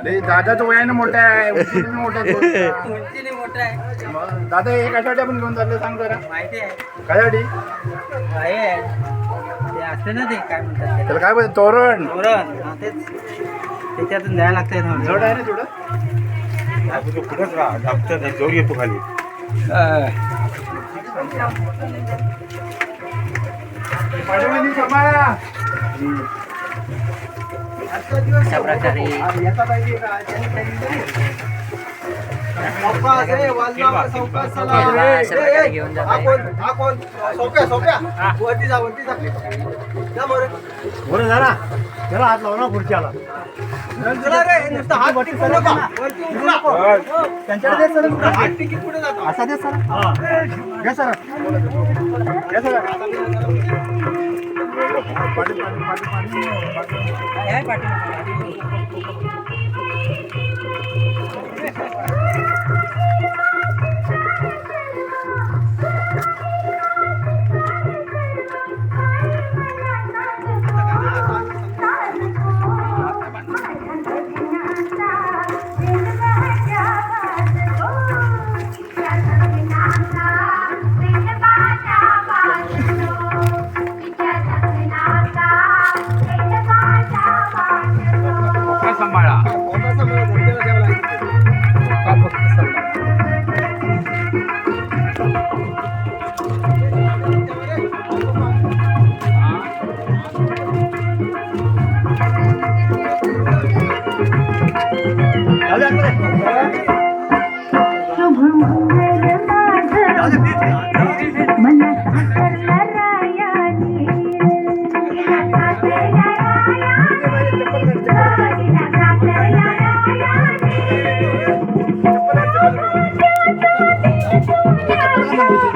अरे दादाचं वयानं मोठा आहे. उंचीने मोठा दादा हे कशासाठी आपण घेऊन चाललो सांग जरा. कशासाठी? असते ना ते काय म्हणतात. त्याला? काय बोलतो तोरण. तोरण. त्याच्यातून द्यायला लागतंय थोडं. जड आहे ना थोडं जोर येतो खाली पाठीमागे सांभाळा. अशा प्रकारे? अशा प्रकारे घेऊन जात आहे. बरं झाला त्याला हात लावला खुर्च्याला त्यांच्याकडे दे सर. असा दे सर. घ्या सर. घ्या सर. पाठी- पाठी- पाठी- पाठी- काय आहे Yeah.